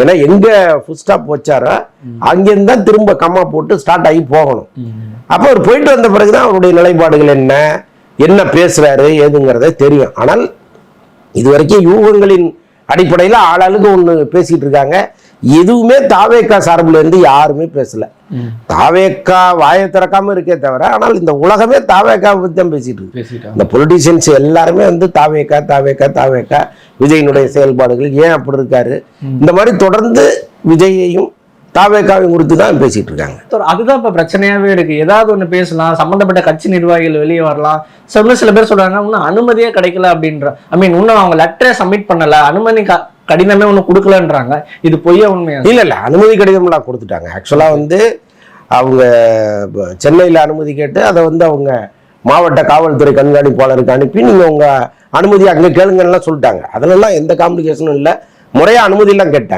ஏன்னா எங்க full stop வச்சாரோ அங்கேருந்து தான் திரும்ப கம்மா போட்டு ஸ்டார்ட் ஆகி போகணும். அப்போ அவர் போயிட்டு வந்த பிறகுதான் அவருடைய நிலைப்பாடுகள் என்ன என்ன பேசுறாரு ஏதுங்கிறதே தெரியும். ஆனால் இதுவரைக்கும் யூகங்களின் அடிப்படையில் ஆளாளுக்கு ஒன்று பேசிட்டு இருக்காங்க. எதுவுமே தாவேக்கா சார்புல இருந்து யாருமே பேசல. தாவேக்கா வாயை திறக்காம இருக்கே தவிர ஆனால் இந்த உலகமே தாவேக்காவை பத்தி தான் பேசிட்டு இருக்கு. இந்த பொலிட்டீஷியன்ஸ் எல்லாருமே வந்து தாவேக்கா தாவேக்கா தாவேக்கா விஜயினுடைய செயல்பாடுகள் ஏன் அப்படி இருக்காரு? இந்த மாதிரி தொடர்ந்து விஜயையும் தாவேக்காவையும் குறித்து தான் பேசிட்டு இருக்காங்க. அதுதான் இப்ப பிரச்சனையாவே இருக்கு. ஏதாவது ஒண்ணு பேசலாம் சம்பந்தப்பட்ட கட்சி நிர்வாகிகள் வெளியே வரலாம். இன்னும் சில பேர் சொல்றாங்க இன்னும் அனுமதியே கிடைக்கல அப்படின்ற. ஐ மீன் இன்னும் அவங்க லெட்டரே சப்மிட் பண்ணல. அனுமதி கடிதமே ஒண்ணு கொடுக்கலன்றாங்க. இது பொய்யா உண்மையா? இல்ல இல்ல அனுமதி கடிதம்லாம் கொடுத்துட்டாங்க. ஆக்சுவலா வந்து அவங்க சென்னையில அனுமதி கேட்டு அதை வந்து அவங்க மாவட்ட காவல்துறை கண்காணிப்பாளருக்கு அனுப்பி நீங்க உங்க அனுமதி அங்க கேளுங்கன்னு சொல்லிட்டாங்க. அதுலலாம் எந்த காம்ப்ளிகேஷனும் இல்லை. முறையா அனுமதி எல்லாம் கேட்டாங்க.